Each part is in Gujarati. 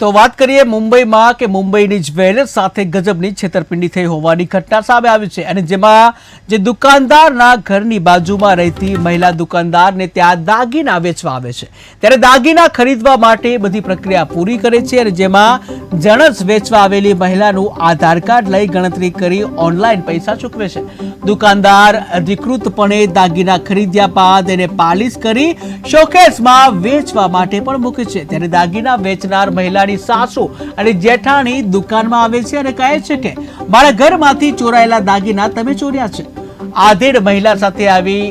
તો વાત કરીએ મુંબઈમાં કે મુંબઈની જ્વેલર્સ સાથે ગજબની છેતરપિંડી થઈ હોવાની ઘટના સામે આવી છે. અને જેમાં જે દુકાનદારના ઘરની બાજુમાં રહેતી મહિલા દુકાનદારને ત્યાં દાગીના વેચવા આવે છે. ત્યારે દાગીના ખરીદવા માટે બધી પ્રક્રિયા પૂરી કરે છે અને જેમાં જણસ વેચવા આવેલી મહિલાનું આધાર કાર્ડ લઈ ગણતરી કરી ઓનલાઈન પૈસા ચૂકવે છે. દુકાનદાર અધિકૃતપણે દાગીના ખરીદ્યા બાદ એને પાલિશ કરી શોકેસમાં વેચવા માટે પણ મૂકે છે. ત્યારે દાગીના વેચનાર મહિલાની સાસુ અને જેઠાણી દુકાનમાં આવે છે અને કહે છે કે, મારા ઘરમાંથી ચોરાયેલા દાગીના તમે ચોર્યા છે. આધેડ મહિલા સાથે આવી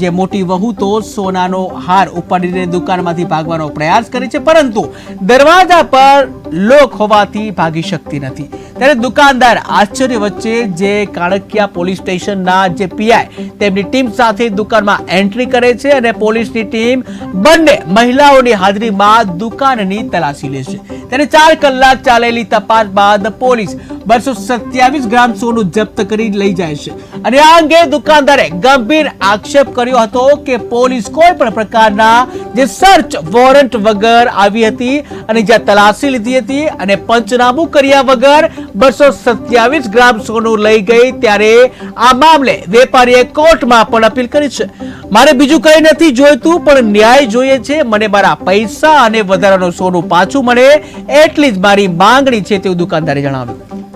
જે મોટી વહુ તો સોનાનો હાર ઉપાડીને દુકાનમાંથી ભાગવાનો પ્રયાસ કરે છે, પરંતુ દરવાજા પર લોક હોવાથી ભાગી શકતી નથી. ત્યારે દુકાનદાર આશ્ચર્ય વચ્ચે જે કાણકિયા પોલીસ સ્ટેશનના જે પીઆઈ, તેમની ટીમ સાથે દુકાનમાં એન્ટ્રી કરે છે અને પોલીસની ટીમ બંને મહિલાઓની હાજરીમાં દુકાનની તલાશી લે છે. ત્યારે ચાર કલાક ચાલેલી તપાસ બાદ પોલીસ બસો સત્યાવીસ ગ્રામ સોનું જપ્ત કરી લઈ જાય છે. અને આ અંગે દુકાનદારે ગંભીર આક્ષેપ કર્યો હતો કે પોલીસ કોઈ પણ પ્રકારના જે સર્ચ વોરંટ વગર આવી હતી અને જ્યાં તલાશી લીધી હતી અને પંચનામું કર્યા વગર બસો સત્યાવીસ ગ્રામ સોનું લઈ ગઈ ત્યારે આ મામલે વેપારીએ કોર્ટમાં પણ અપીલ કરી છે. મારે બીજું કંઈ નથી જોઈતું, પણ ન્યાય જોઈએ છે. મને મારા પૈસા અને વધારાનું સોનું પાછું મળે એટલી જ મારી માંગણી છે તેવું દુકાનદારે જણાવ્યું.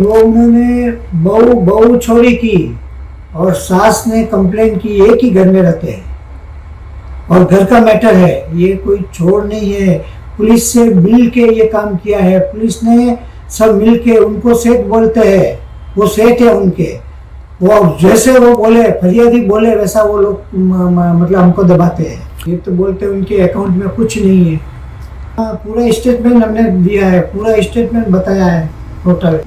वो उन्होंने बहू बहू छोरी की और सास ने कंप्लेन की एक ही घर में रहते हैं। और घर का मैटर है ये कोई छोड़ नहीं है। पुलिस से मिल के ये काम किया है। पुलिस ने सब मिल के उनको सेठ बोलते हैं। वो सेठ है उनके। वो जैसे वो बोले फरियादी बोले वैसा वो लोग मतलब हमको दबाते हैं। ये तो बोलते हैं उनके अकाउंट में कुछ नहीं है। हाँ, पूरा स्टेटमेंट हमने दिया है पूरा स्टेटमेंट बताया है। otra.